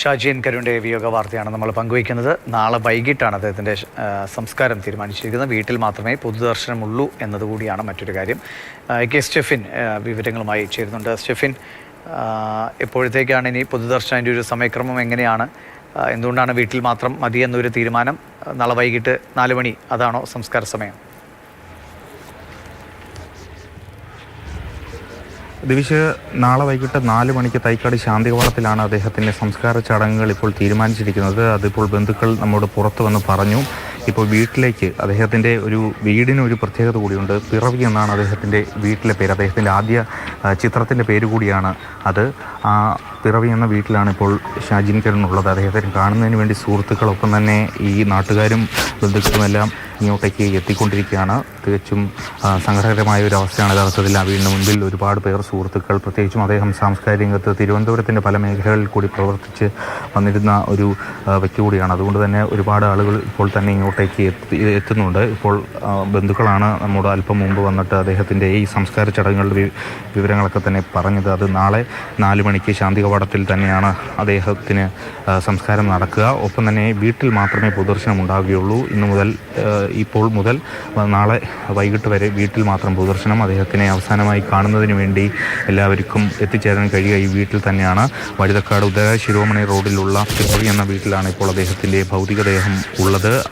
ഷാജിയൻ കരുണിന്റെ വിയോഗ വാർത്തയാണ് നമ്മൾ പങ്കുവയ്ക്കുന്നത്. നാളെ വൈകിട്ടാണ് അദ്ദേഹത്തിന്റെ സംസ്കാരം തീരുമാനിച്ചിരിക്കുന്നത്. വീട്ടിൽ മാത്രമേ പൊതുദർശനമുള്ളൂ എന്നതുകൂടിയാണ് മറ്റൊരു കാര്യം. കെ സ്റ്റെഫിൻ വിവരങ്ങളുമായി ചേരുന്നുണ്ട്. സ്റ്റെഫിൻ എപ്പോഴത്തേക്കാണ് ഇനി പൊതുദർശനത്തിന്റെ ഒരു സമയക്രമം എങ്ങനെയാണ്? എന്തുകൊണ്ടാണ് വീട്ടിൽ മാത്രം മതി എന്നൊരു തീരുമാനം നാളെ വൈകിട്ട് നാല് മണി അതാണോ സംസ്കാര സമയം? ദിവിഷ് നാളെ വൈകിട്ട് നാല് മണിക്ക് തൈക്കാട് ശാന്തികവാടത്തിലാണ് അദ്ദേഹത്തിന്റെ സംസ്കാര ചടങ്ങുകൾ ഇപ്പോൾ തീരുമാനിച്ചിരിക്കുന്നത്. അതിപ്പോൾ ബന്ധുക്കൾ നമ്മോട് പുറത്തു വന്ന് പറഞ്ഞു ഇപ്പോൾ വീട്ടിലേക്ക് അദ്ദേഹത്തിന്റെ ഒരു വീടിന് ഒരു പ്രത്യേകത കൂടിയുണ്ട്. പിറവി എന്നാണ് അദ്ദേഹത്തിന്റെ വീട്ടിലെ പേര്. അദ്ദേഹത്തിന്റെ ആദ്യ ചിത്രത്തിന്റെ പേര് കൂടിയാണ് അത്. ആ പിറവി എന്ന വീട്ടിലാണ് ഇപ്പോൾ ഷാജിൻ കിരൺ ഉള്ളത്. അദ്ദേഹത്തിന് കാണുന്നതിന് വേണ്ടി സുഹൃത്തുക്കളൊപ്പം തന്നെ ഈ നാട്ടുകാരും ബന്ധുക്കളുമെല്ലാം ഇങ്ങോട്ടേക്ക് എത്തിക്കൊണ്ടിരിക്കുകയാണ്. തികച്ചും സംഘടകരമായ ഒരു അവസ്ഥയാണ് യഥാർത്ഥത്തിൽ ആ വീടിന് മുൻപിൽ ഒരുപാട് പേർ സുഹൃത്തുക്കൾ പ്രത്യേകിച്ചും അദ്ദേഹം സാംസ്കാരിക രംഗത്ത് തിരുവനന്തപുരത്തിന്റെ പല മേഖലകളിൽ കൂടി പ്രവർത്തിച്ച് വന്നിരുന്ന ഒരു വ്യക്തി കൂടിയാണ്. അതുകൊണ്ട് തന്നെ ഒരുപാട് ആളുകൾ ഇപ്പോൾ തന്നെ ഇങ്ങോട്ടേക്ക് എത്തി എത്തുന്നുണ്ട്. ഇപ്പോൾ ബന്ധുക്കളാണ് നമ്മുടെ അല്പം മുമ്പ് വന്നിട്ട് അദ്ദേഹത്തിന്റെ ഈ സംസ്കാര ചടങ്ങുകളുടെ വിവരങ്ങളൊക്കെ തന്നെ പറഞ്ഞത്. അത് നാളെ നാല് മണിക്ക് ശാന്തി കവാടത്തിൽ തന്നെയാണ് അദ്ദേഹത്തിന് സംസ്കാരം നടക്കുക. ഒപ്പം തന്നെ വീട്ടിൽ മാത്രമേ പൊതുദർശനം ഉണ്ടാവുകയുള്ളൂ ഇന്നു മുതൽ ഇപ്പോൾ മുതൽ നാളെ വൈകിട്ട് വരെ വീട്ടിൽ മാത്രം പ്രദർശനം അദ്ദേഹത്തിനെ അവസാനമായി കാണുന്നതിന് വേണ്ടി എല്ലാവർക്കും എത്തിച്ചേരാൻ കഴിയുക. ഈ വീട്ടിൽ തന്നെയാണ് വഴുതക്കാട് ഉദയ ശിരോമണി റോഡിലുള്ള തിരുവഴി എന്ന വീട്ടിലാണ് ഇപ്പോൾ അദ്ദേഹത്തിന്റെ ഭൗതികദേഹം ഉള്ളത്.